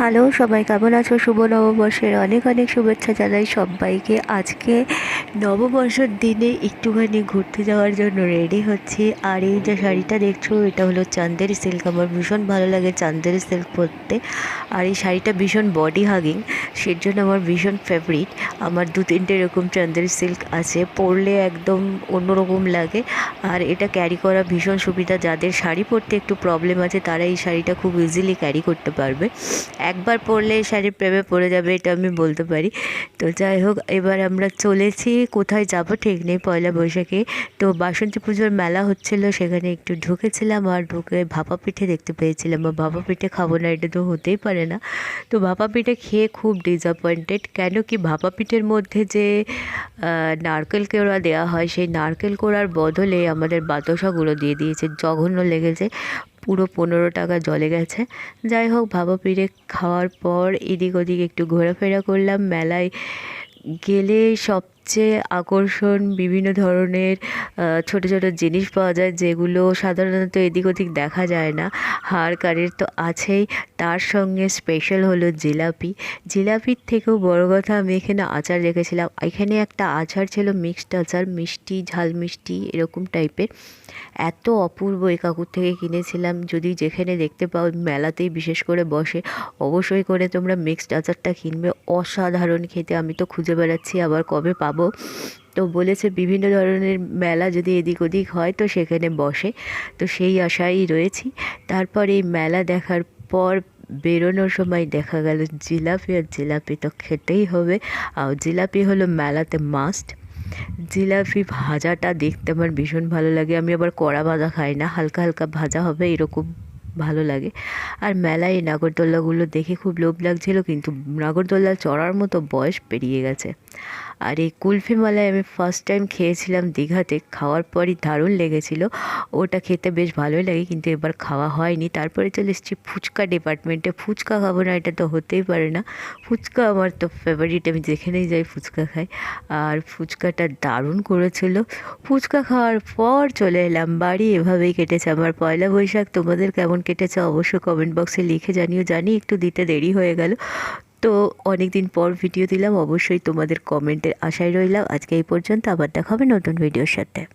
Hello, সবাই কেমন আছো? শুভ নববর্ষের অনেক অনেক শুভেচ্ছা জানাই সবাইকে। আজকে নববর্ষের দিনে একটুখানি ঘুরতে যাওয়ার জন্য রেডি হচ্ছি। আর এই যে শাড়িটা দেখছ, এটা হলো চান্দেরি সিল্ক আমার ভীষণ ভালো লাগে চান্দেরি সিল্ক পরতে। আর এই শাড়িটা ভীষণ বডি হাগিং সের জন্য আমার ভীষণ ফেভারিট আমার দু তিনটে এরকম চান্দেরি সিল্ক আছে, পরলে একদম অন্যরকম লাগে। আর এটা ক্যারি করা ভীষণ সুবিধা। যাদের শাড়ি পরতে একটু প্রবলেম আছে, তারা এই শাড়িটা খুব ইজিলি ক্যারি করতে পারবে। একবার পরলে এই শাড়ির প্রেমে পড়ে যাবে, এটা আমি বলতে পারি। তো যাই হোক, এবার আমরা চলেছি, কোথায় যাব ঠিক নেই পয়লা বৈশাখে। তো বাসন্তী পুজোর মেলা হচ্ছিল, সেখানে একটু ঢুকেছিলাম আর ঢুকে ভাপা পিঠে দেখতে পেয়েছিলাম। বা ভাপা পিঠে খাব না, এটা তো হতেই পারে না। তো ভাপা পিঠে খেয়ে খুব ডিসঅ্যাপয়েন্টেড কেন কি ভাপা পিঠের মধ্যে যে নারকেল কোড়া দেওয়া হয়, সেই নারকেল কোড়ার বদলে আমাদের বাতাসাগুলো দিয়ে দিয়েছে, জঘন্য লেগেছে। পুরো পনেরো টাকা জলে গেছে। যাই হোক, ভাবা পিড়ে খাওয়ার পর এদিক ওদিক একটু ঘোরাফেরা করলাম। মেলায় গেলে সবচেয়ে আকর্ষণ, বিভিন্ন ধরনের ছোট ছোট জিনিস পাওয়া যায় যেগুলো সাধারণত এদিক ওদিক দেখা যায় না। হাড় কারের তো আছেই। তার সঙ্গে স্পেশাল হলো জিলাপি। জিলাপির থেকেও বড় কথা আমি এখানে আচার রেখেছিলাম। এখানে একটা আচার ছিল মিক্সড আচার, মিষ্টি, ঝাল মিষ্টি, এরকম টাইপের এত অপূর্ব এই কাকুর থেকে কিনেছিলাম। যদি যেখানে দেখতে পাও, মেলাতেই বিশেষ করে বসে। অবশ্যই করে তোমরা মিক্সড আচারটা কিনবে। অসাধারণ খেতে। আমি তো খুঁজে বেড়াচ্ছি আবার কবে পাবো। তো বলেছে বিভিন্ন ধরনের মেলা যদি এদিক ওদিক হয় তো সেখানে বসে। তো সেই আশায় রয়েছি। তারপর এই মেলা দেখার পর বেরোনোর সময় দেখা গেল জিলাপি আর জিলাপি তো খেতেই হবে। আর জিলাপি হলো মেলাতে মাস্ট জিলাপি ভাজাটা দেখতে আমার ভীষণ ভালো লাগে। আমি আবার কড়া ভাজা খাই না, হালকা হালকা ভাজা হবে এরকম ভালো লাগে। আর মেলায় নাগরদোল্লাগুলো দেখে খুব লোভ লাগছিল, কিন্তু নাগরদোল্লা চড়ার মতো বয়স পেরিয়ে গেছে। আর এই কুলফি মালাই আমি ফার্স্ট টাইম খেয়েছিলাম দীঘাতে, খাওয়ার পরই দারুণ লেগেছিল। ওটা খেতে বেশ ভালোই লাগে, কিন্তু এবার খাওয়া হয়নি। তারপরে চলে এসেছি ফুচকা ডিপার্টমেন্টে ফুচকা খাব না, এটা তো হতেই পারে না। ফুচকা আমার তো ফেভারিট আমি যেখানেই যাই ফুচকা খাই। আর ফুচকাটা দারুণ করেছিল। ফুচকা খাওয়ার পর চলে এলাম, বাড়ি এভাবেই কেটেছে আমার পয়লা বৈশাখ। তোমাদের কেমন কেটেছে অবশ্য কমেন্ট বক্সে লিখে জানিও। জানি একটু দিতে দেরি হয়ে গেল। তো অনেক দিন পর ভিডিও দিলাম, অবশ্যই তোমাদের কমেন্টের আশায় রইলাম। আজকে এই পর্যন্ত, আবার দেখাবে নতুন ভিডিওর সাথে।